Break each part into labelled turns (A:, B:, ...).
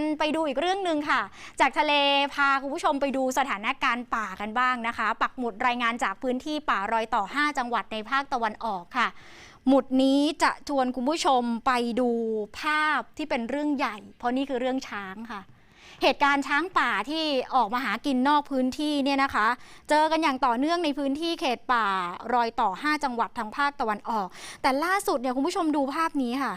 A: กันไปดูอีกเรื่องหนึ่งค่ะ จากทะเลพาคุณผู้ชมไปดูสถานการณ์ป่ากันบ้างนะคะ ปักหมุดรายงานจากพื้นที่ป่ารอยต่อ 5 จังหวัดในภาคตะวันออกค่ะ หมุดนี้จะชวนคุณผู้ชมไปดูภาพที่เป็นเรื่องใหญ่ เพราะนี่คือเรื่องช้างค่ะเหตุการณ์ช้างป่าที่ออกมาหากินนอกพื้นที่เนี่ยนะคะ เจอกันอย่างต่อเนื่องในพื้นที่เขตป่ารอยต่อ 5 จังหวัดทางภาคตะวันออก แต่ล่าสุดเนี่ยคุณผู้ชมดูภาพนี้ค่ะ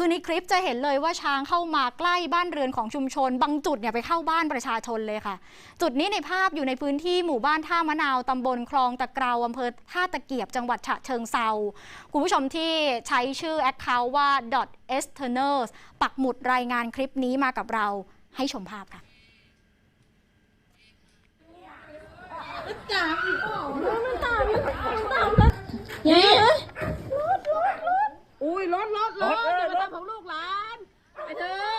A: คือในคลิปจะเห็นเลยว่าช้างเข้ามาใกล้บ้านเรือนของชุมชน บางจุดเนี่ยไปเข้าบ้านประชาชนเลยค่ะ จุดนี้ในภาพอยู่ในพื้นที่หมู่บ้านท่ามะนาวตำบลคลองตะเกราวอำเภอท่าตะเกียบจังหวัดฉะเชิงเซาคุณผู้ชมที่ใช้ชื่อแอคเคาท์ว่า e s t e r n e r s ปักหมุดรายงานคลิปนี้มากับเราให้ชมภาพค่ะ
B: เย้
C: อุ้ ยรถรถรถ
D: รถเออ
C: จะ
D: ร
C: มา
D: ถ
C: ทำของลูกหลานไปเถอะ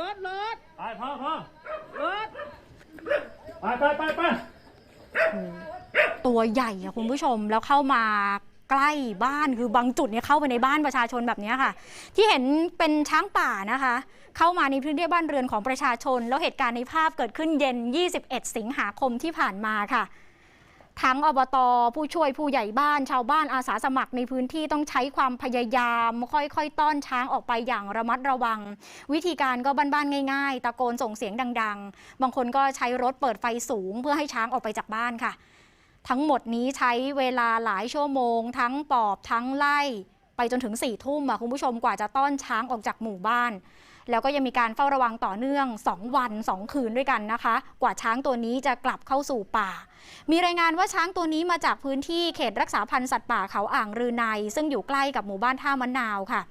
C: รถรถ
D: ไปพ่อพ่อ
C: รถ
D: ไปไปไปไป
A: ตัวใหญ่อะคุณผู้ชมแล้วเข้ามาใกล้บ้านคือบางจุดเนี่ยเข้าไปในบ้านประชาชนแบบเนี้ยค่ะ ที่เห็นเป็นช้างป่านะคะ เข้ามาในพื้นที่บ้านเรือนของประชาชน แล้วเหตุการณ์ในภาพเกิดขึ้นเย็น 21 สิงหาคมที่ผ่านมาค่ะ ทั้งอบตผู้ช่วยผู้ใหญ่บ้านชาวบ้านอาสาสมัครในพื้นที่ต้องใช้ความพยายาม ค่อยๆ ต้อนช้างออกไปอย่างระมัดระวัง วิธีการก็บ้านๆง่าย ๆ ตะโกนส่งเสียงดัง ๆ บางคนก็ใช้รถเปิดไฟสูง เพื่อให้ช้างออกไปจากบ้านค่ะ ทั้งหมดนี้ใช้เวลาหลายชั่วโมง ทั้งปอบทั้งไล่ ไปจนถึง4ี่ทุ่มอะคุณผู้ชมกว่าจะต้อนช้างออกจากหมู่บ้าน แล้วก็ยังมีการเฝ้าระวังต่อเนื่อง 2 วัน 2 คืนด้วยกันนะคะ กว่าช้างตัวนี้จะกลับเข้าสู่ป่า มีรายงานว่าช้างตัวนี้มาจากพื้นที่เขตรักษาพันธุ์สัตว์ป่าเขาอ่างรือใน ซึ่งอยู่ใกล้กับหมู่บ้านท่ามะนาวค่ะ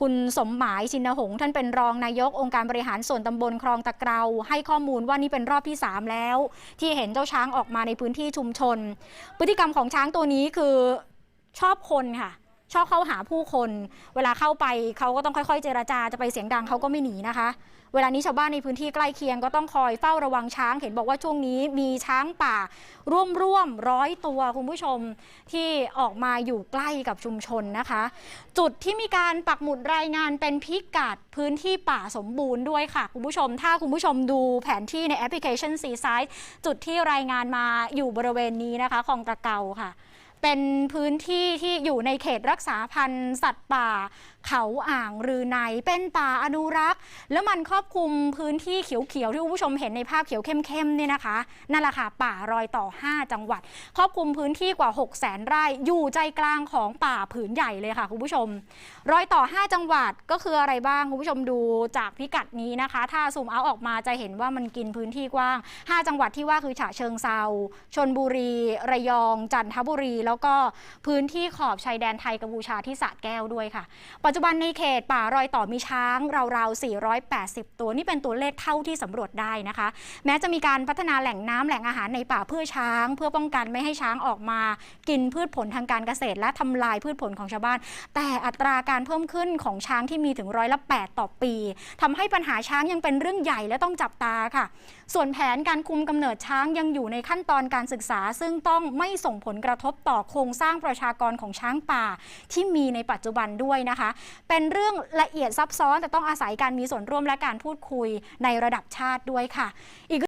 A: คุณสมหมายชินหงษ์ท่านเป็นรองนายกองค์การบริหารส่วนตำบลคลองตะเกราให้ข้อมูลว่านี่เป็นรอบที่ 3 แล้ว ที่เห็นเจ้าช้างออกมาในพื้นที่ชุมชน พฤติกรรมของช้างตัวนี้คือชอบคนค่ะ ชอบเข้าหาผู้คน เวลาเข้าไปเขาก็ต้องค่อยๆ เจราจาจะไปเสียงดังเขาก็ไม่หนีนะคะ เวลานี้ชาวบ้านในพื้นที่ใกล้เคียงก็ต้องคอยเฝ้าระวังช้าง เห็นบอกว่าช่วงนี้มีช้างป่า ร่วมร่วมร้อยตัวคุณผู้ชมที่ออกมาอยู่ใกล้กับชุมชนนะคะ จุดที่มีการปักหมุดรายงานเป็นพิกัดพื้นที่ป่าสมบูรณ์ด้วยค่ะคุณผู้ชม ถ้าคุณผู้ชมดูแผนที่ในแอปพลิเคชัน s ี s i d e จุดที่รายงานมาอยู่บริเวณนี้นะคะคลองตะเกาค่ะ เป็นพื้นที่ที่อยู่ในเขตรักษาพันธุ์สัตว์ป่า เขาอ่างรือในเป็นป่าอนุรักษ์ แล้วมันครอบคลุมพื้นที่เขียวๆที่คุณผู้ชมเห็นในภาพเขียวเข้มๆเนี่ยนะคะนั่นแหละค่ะป่ารอยต่อ 5 จังหวัด ครอบคลุมพื้นที่กว่า 6 0 0 0 0 0ไร่อยู่ใจกลางของป่าผืนใหญ่เลยค่ะคุณผู้ชม รอยต่อ 5 จังหวัดก็คืออะไรบ้างคุณผู้ชมดูจากพิกัดนี้นะคะ ถ้าซูมเอาออกมาจะเห็นว่ามันกินพื้นที่กว้าง 5 จังหวัดที่ว่าคือฉะเชิงเซาชนบุรี ระยอง จันทบุรีแล้วก็พื้นที่ขอบชายแดนไทยกัมพูชาที่สระแก้วด้วยค่ะ ปัจจุบันในเขตป่ารอยต่อมีช้างราวๆ 480 ตัวนี่เป็นตัวเลขเท่าที่สำรวจได้นะคะ แม้จะมีการพัฒนาแหล่งน้ำแหล่งอาหารในป่าเพื่อช้าง เพื่อป้องกันไม่ให้ช้างออกมา กินพืชผลทางการเกษตร และทำลายพืชผลของชาวบ้าน แต่อัตราการเพิ่มขึ้นของช้างที่มีถึงร้อยละ8ต่อปีทำให้ปัญหาช้างยังเป็นเรื่องใหญ่และต้องจับตาค่ะ ส่วนแผนการคุมกำเนิดช้างยังอยู่ในขั้นตอนการศึกษา ซึ่งต้องไม่ส่งผลกระทบต่ออโครงสร้างประชากรของช้างป่าที่มีในปัจจุบันด้วยนะคะ เป็นเรื่องละเอียดซับซ้อนแต่ต้องอาศัยการมีส่วนร่วมและการพูดคุยในระดับชาติด้วยค่ะอีก